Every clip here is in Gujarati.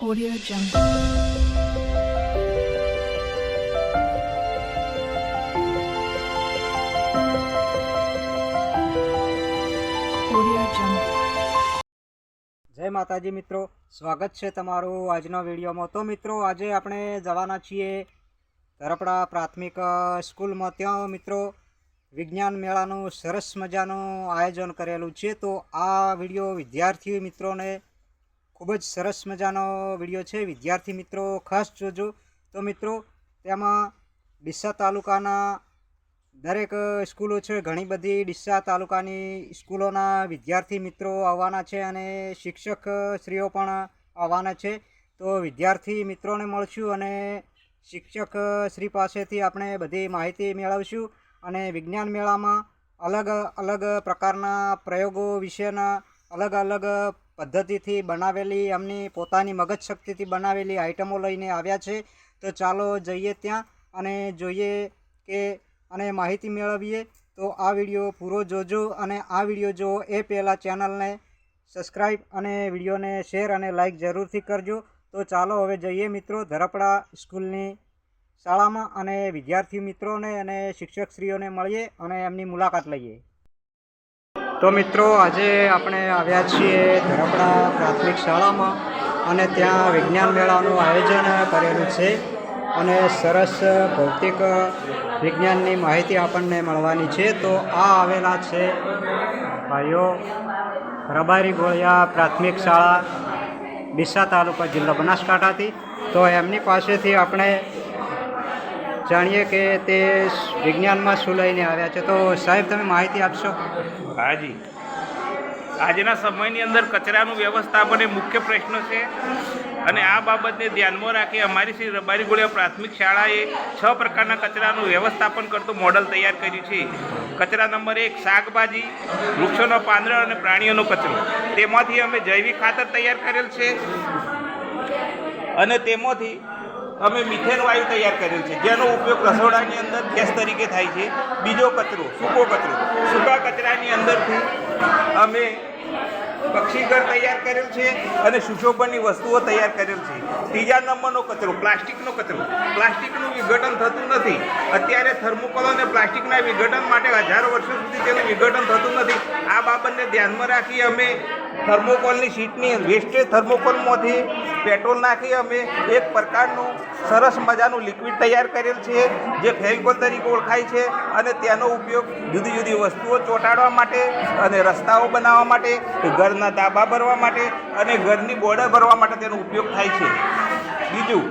Audio Jungle. Audio. જય માતાજી મિત્રો, સ્વાગત છે તમારું આજના વિડીયોમાં તો મિત્રો, આજે આપણે જવાના છીએ તરપડા પ્રાથમિક સ્કૂલમાં ત્યાં મિત્રો વિજ્ઞાન મેળાનું સરસ મજાનું આયોજન કરેલું છે તો આ વીડિયો વિદ્યાર્થી મિત્રોને ખૂબ જ સરસ મજાનો વીડિયો છે. વિદ્યાર્થી મિત્રો, ખાસ જોજો. તો મિત્રો, તેમાં ડીસા તાલુકાના દરેક સ્કૂલો છે. ઘણી બધી ડીસા તાલુકાની સ્કૂલોના વિદ્યાર્થી મિત્રો આવવાના છે અને શિક્ષક શ્રીઓ પણ આવવાના છે. તો વિદ્યાર્થી મિત્રોને મળશું અને શિક્ષક શ્રી પાસેથી આપણે બધી માહિતી મેળવશું અને વિજ્ઞાન મેળામાં અલગ અલગ પ્રકારના પ્રયોગો વિશેના અલગ અલગ પદ્ધતિથી બનાવેલી, એમની પોતાની મગજ શક્તિથી બનાવેલી આઇટમો લઈને આવ્યા છે. તો ચાલો જઈએ ત્યાં અને જોઈએ કે, અને માહિતી મેળવીએ. તો આ વીડિયો પૂરો જોજો અને આ વીડિયો જો એ પહેલાં ચેનલને સબસ્ક્રાઈબ અને વિડીયોને શેર અને લાઈક જરૂરથી કરજો. તો ચાલો હવે જઈએ મિત્રો ધરપડા સ્કૂલની શાળામાં અને વિદ્યાર્થી મિત્રોને અને શિક્ષકશ્રીઓને મળીએ અને એમની મુલાકાત લઈએ. તો મિત્રો, આજે આપણે આવ્યા છીએ ધરપડા પ્રાથમિક શાળામાં અને ત્યાં વિજ્ઞાન મેળાનું આયોજન કરેલું છે અને સરસ ભૌતિક વિજ્ઞાનની માહિતી આપણને મળવાની છે. તો આ આવેલા છે ભાઈઓ, રબારી ગોળિયા પ્રાથમિક શાળા, ડીસા તાલુકા જિલ્લા બનાસકાંઠાથી. તો એમની પાસેથી આપણે જાણીએ કે તે વિજ્ઞાનમાં શું લઈને આવ્યા છે. તો સાહેબ, તમે માહિતી આપશો? હાજી. આજના સમયની અંદર કચરાનું વ્યવસ્થાપન એ મુખ્ય પ્રશ્ન છે અને આ બાબતને ધ્યાનમાં રાખી અમારી શ્રી રબારી ગોળિયા પ્રાથમિક શાળાએ છ પ્રકારના કચરાનું વ્યવસ્થાપન કરતું મોડલ તૈયાર કર્યું છે. કચરા નંબર એક, શાકભાજી, વૃક્ષોનો પાંદડા અને પ્રાણીઓનો કચરો. તેમાંથી અમે જૈવિક ખાતર તૈયાર કરેલ છે. અને તેમાંથી અમે મિથેન વાયુ તૈયાર કર્યું છે. જેનો ઉપયોગ રસોડાની અંદર ગેસ તરીકે થાય છે. બીજો કચરો, સૂકો કચરો. સૂકા કચરાની અંદરથી અમે પક્ષીઘર તૈયાર કરેલ છે અને સુશોભનની વસ્તુઓ તૈયાર કરેલ છે. ત્રીજા નંબરનો કચરો, પ્લાસ્ટિકનો કચરો. પ્લાસ્ટિકનું વિઘટન થતું નથી. અત્યારે થર્મોકોલ અને પ્લાસ્ટિકના વિઘટન માટે હજારો વર્ષો સુધી તેનું વિઘટન થતું નથી. આ બાબતને ધ્યાનમાં રાખી અમે થર્મોકોલની શીટની વેસ્ટેજ થર્મોકોલમાંથી પેટ્રોલ નાખી અમે એક પ્રકારનું સરસ મજાનું લિક્વિડ તૈયાર કરેલ છે, જે ફેવિકોલ તરીકે ઓળખાય છે અને તેનો ઉપયોગ જુદી જુદી વસ્તુઓ ચોંટાડવા માટે અને રસ્તાઓ બનાવવા માટે ઘરના ધાબા ભરવા માટે અને ઘરની બોર્ડર ભરવા માટે તેનો ઉપયોગ થાય છે. બીજું,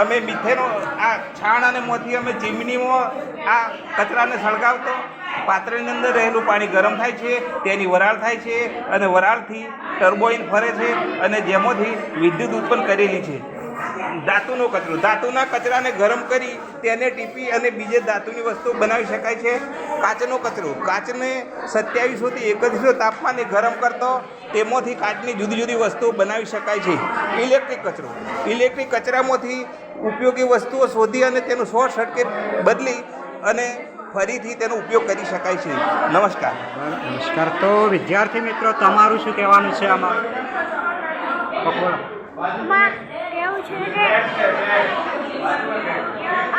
અમે મિથેનો, આ છાણ અને મોથી અમે ચીમનીમાં આ કચરાને સળગાવતો પાત્રની અંદર રહેલું પાણી ગરમ થાય છે, તેની વરાળ થાય છે અને વરાળથી ટર્બોઇન ફરે છે અને જેમાંથી વિદ્યુત ઉત્પન્ન કરેલી છે. ધાતુનો કચરો. ધાતુના કચરાને ગરમ કરી તેને ટીપી અને બીજે ધાતુની વસ્તુ બનાવી શકાય છે. કાચનો કચરો. કાચને સત્યાવીસોથી એકત્રીસો તાપમાને ગરમ કરતો, તેમાંથી કાચની જુદી જુદી વસ્તુઓ બનાવી શકાય છે. ઇલેક્ટ્રિક કચરો. ઇલેક્ટ્રિક કચરામાંથી ઉપયોગી વસ્તુઓ શોધી અને તેનું શોર્ટ સર્કિટ બદલી અને ફરીથી તેનો ઉપયોગ કરી શકાય છે. નમસ્કાર. નમસ્કાર. તો વિદ્યાર્થી મિત્રો તમારું શું કહેવાનું છે આમાં? એવું છે કે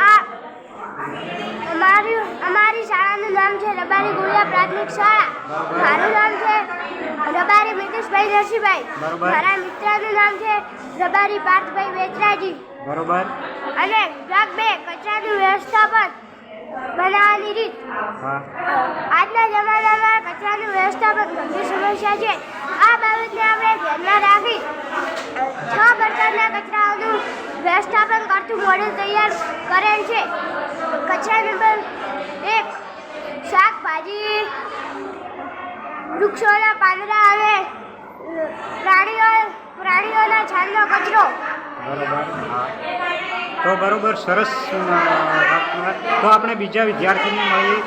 આ અમારી અમારી શાળાનું નામ છે રબારી ગુડિયા પ્રાથમિક શાળા. મારું નામ છે રબારી મિતેશભાઈ નરસિંહભાઈ. મારા મિત્રનું નામ છે રબારી પાર્થભાઈ વેચરાજી. બરોબર. અને ભાગ બે કચરાનું વ્યવસ્થાપન. બનાવવાની રીત. આજના જમાનામાં કચરાનું વ્યવસ્થાપન ગંભીર સમસ્યા છે. આ બાબતને આપણે ધ્યાનમાં રાખી છ પ્રકારના કચરાઓનું વ્યવસ્થાપન કરતું મોડેલ તૈયાર કરેલ છે. કચરા નંબર એક શાકભાજી વૃક્ષોના પાંદડા અને પ્રાણીઓ પ્રાણીઓના છાલનો કચરો. બરોબર, હા. તો બરોબર, સરસ તો આપણે બીજા વિદ્યાર્થીને મળીએ.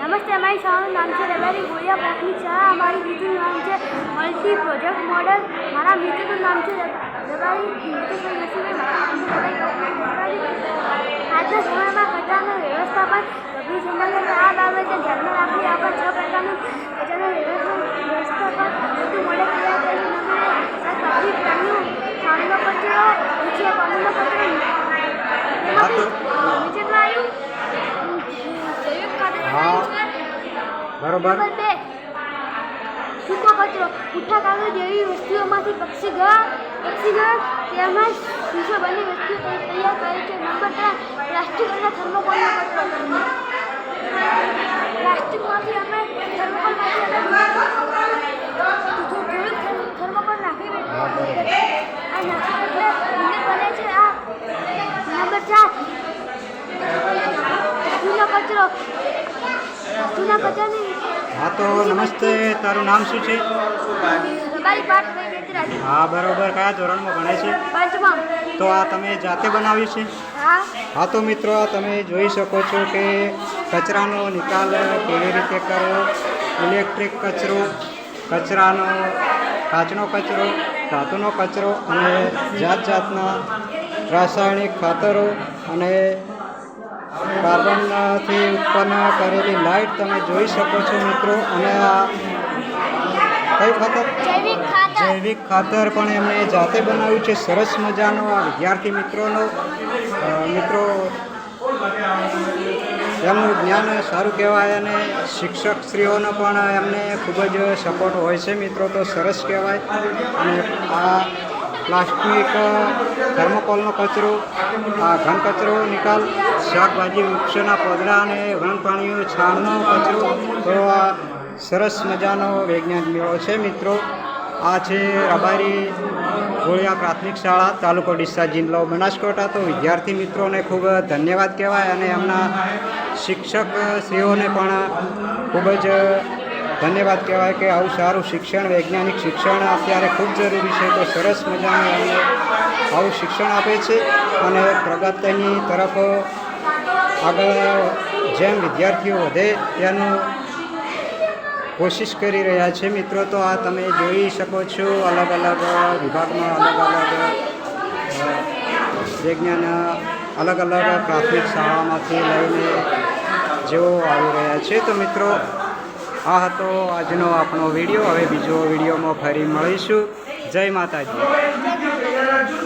નમસ્તે, અમારી શાળાનું નામ છે રબારી ગોળિયા પ્રાથમિક શાળા. અમારી બીજું નામ છે મલ્ટી પ્રોજેક્ટ મોડલ. મારા મિત્રનું નામ છે. આજના સમયમાં કચરાનું વ્યવસ્થાપન, ગંભીર સમસ્યા આ બાબતે ધ્યાનમાં રાખી આપણે છ પ્રકારનું કચરાનું વ્યવસ્થાપન વ્યવસ્થાપન મોડલ તૈયાર કરી નમૂને શાકભાજી પ્રાણીઓ છાણનો કચરો પછી પાણીનો કચરો હા તો નીચેમાં આવ્યું જૈવિક ખાતર હા. બનાવ્યું છે બરોબર? સૂકો કચરો પૂઠા કાગળ જેવી વસ્તુઓમાંથી પક્ષી ઘર પક્ષી ઘર. તેમજ શીશો બની વસ્તુઓ તૈયાર કરે છે. નંબર ત્રણ પ્લાસ્ટિક અને થર્મોકોલનો કચરો પ્લાસ્ટિકમાંથી અમે થર્મોકોલમાંથી અમે થોડુંક થર્મ- થર્મોકોલ નાખી હા, બરોબર. આ નાખી એટલે યુનિટ બને છે આ નંબર ચાર જૂનો કચરો જૂના કચરાની હા તો નમસ્તે. તારું નામ શું છે? હા બરોબર. કયા ધોરણમાં ભણે છે? તો આ તમે જાતે બનાવ્યું છે? હા તો મિત્રો આ તમે જોઈ શકો છો કે કચરાનો નિકાલ કેવી રીતે કરવો? ઇલેક્ટ્રિક કચરો કચરાનો કાચનો કચરો ધાતુનો કચરો અને જાત જાતના રાસાયણિક ખાતરો અને કાર્બનથી ઉત્પન્ન કરેલી લાઇટ તમે જોઈ શકો છો મિત્રો. અને આ કઈ ખાતર? જૈવિક ખાતર. પણ એમણે જાતે બનાવ્યું છે. સરસ મજાનો આ વિદ્યાર્થી મિત્રોનો. મિત્રો એમનું જ્ઞાન સારું કહેવાય અને શિક્ષક શ્રીઓનો પણ એમને ખૂબ જ સપોર્ટ હોય છે મિત્રો. તો સરસ કહેવાય. અને આ પ્લાસ્ટિક થર્મોકોલનો કચરો, આ ઘન કચરો નિકાલ, શાકભાજી વૃક્ષોના પોદડા અને વન પ્રાણીઓ છાણનો કચરો, તો આ સરસ મજાનો વૈજ્ઞાનિક મેળો છે મિત્રો. આ છે રબારી ગોળિયા પ્રાથમિક શાળા, તાલુકો ડીસા જિલ્લો બનાસકાંઠા. તો વિદ્યાર્થી મિત્રોને ખૂબ ધન્યવાદ કહેવાય અને એમના શિક્ષક શ્રીઓને પણ ખૂબ જ ધન્યવાદ કહેવાય કે આવું સારું શિક્ષણ, વૈજ્ઞાનિક શિક્ષણ અત્યારે ખૂબ જરૂરી છે, તો સરસ મજાનું આવું શિક્ષણ આપે છે અને પ્રગતિની તરફ આગળ જેમ વિદ્યાર્થીઓ વધે તેનું કોશિશ કરી રહ્યા છે. મિત્રો, તો આ તમે જોઈ શકો છો, અલગ અલગ વિભાગમાં અલગ અલગ વૈજ્ઞાન, અલગ અલગ પ્રાથમિક શાળામાંથી લઈને જેઓ આવી રહ્યા છે. તો મિત્રો આ હતો આજનો આપણો વીડિયો. હવે બીજો વિડીયોમાં ફરી મળીશું. જય માતાજી.